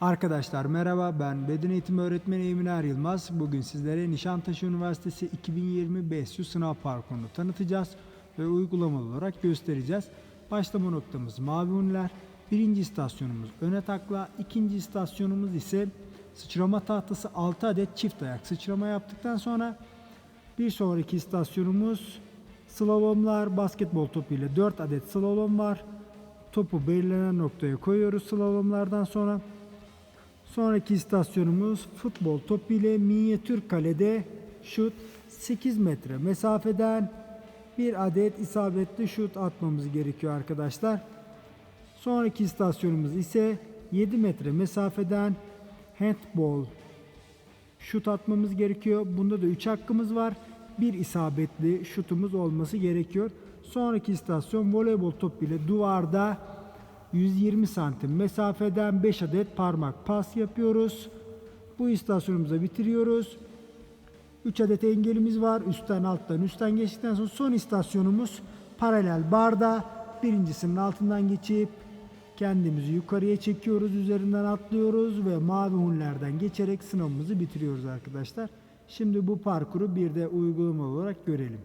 Arkadaşlar merhaba ben beden eğitimi öğretmeni Eminer Yılmaz. Bugün sizlere Nişantaşı Üniversitesi 2020 BSU sınav parkurunu tanıtacağız ve uygulamalı olarak göstereceğiz. Başlama noktamız Mavi Uniler. Birinci istasyonumuz öne takla. ikinci istasyonumuz ise sıçrama tahtası 6 adet çift ayak sıçrama yaptıktan sonra bir sonraki istasyonumuz slalomlar. Basketbol topu ile 4 adet slalom var. Topu belirlenen noktaya koyuyoruz slalomlardan sonra. Sonraki istasyonumuz futbol topu ile minyatür kalede şut 8 metre mesafeden bir adet isabetli şut atmamız gerekiyor arkadaşlar. Sonraki istasyonumuz ise 7 metre mesafeden handball şut atmamız gerekiyor. Bunda da 3 hakkımız var. Bir isabetli şutumuz olması gerekiyor. Sonraki istasyon voleybol topu ile duvarda 120 santim mesafeden 5 adet parmak pas yapıyoruz. Bu istasyonumuzu bitiriyoruz. 3 adet engelimiz var. Üstten alttan üstten geçtikten sonra son istasyonumuz paralel barda birincisinin altından geçip kendimizi yukarıya çekiyoruz. Üzerinden atlıyoruz ve mavi hunlerden geçerek sınavımızı bitiriyoruz arkadaşlar. Şimdi bu parkuru bir de uygulama olarak görelim.